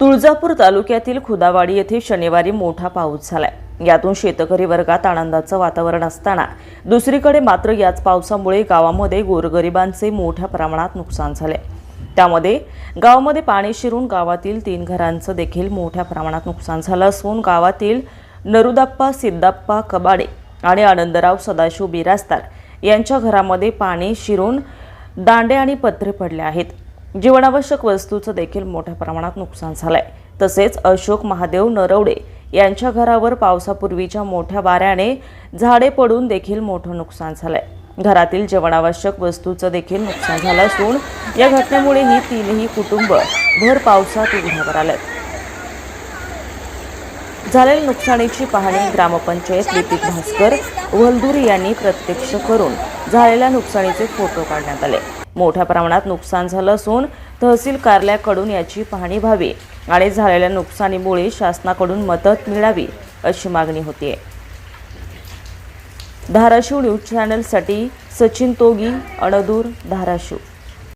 तुळजापूर तालुक्यातील खुदावाडी येथे शनिवारी मोठा पाऊस झालाय. यातून शेतकरी वर्गात आनंदाचं वातावरण असताना दुसरीकडे मात्र याच पावसामुळे गावामध्ये गोरगरिबांचे मोठ्या प्रमाणात नुकसान झाले त्यामध्ये गावामध्ये पाणी शिरून गावातील तीन घरांचं देखील मोठ्या प्रमाणात नुकसान झालं असून गावातील नरुदाप्पा सिद्धाप्पा कबाडे आणि आनंदराव सदाशिव बिरास्तार यांच्या घरामध्ये पाणी शिरून दांडे आणि पत्रे पडले आहेत. जीवनावश्यक वस्तूचं देखील मोठ्या प्रमाणात नुकसान झालंय. तसेच अशोक महादेव नरवडे यांच्या घरावर पावसापूर्वीच्या मोठ्या वाऱ्याने झाडे पडून देखील मोठं नुकसान झालंय. घरातील जीवनावश्यक वस्तूचं देखील नुकसान झालं असून या घटनेमुळे ही तीनही कुटुंब भर पावसात उघड्यावर आलेत. झालेल्या नुकसानीची पाहणी ग्रामपंचायत लिपिक भास्कर वलदुरी यांनी प्रत्यक्ष करून झालेल्या नुकसानीचे फोटो काढण्यात आले. मोठ्या प्रमाणात नुकसान झालं असून तहसील कार्यालयाकडून याची पाहणी व्हावी आणि झालेल्या नुकसानीमुळे शासनाकडून मदत मिळावी अशी मागणी होती धाराशिव न्यूज चॅनलसाठी सचिन तोगी अणदूर धाराशिव.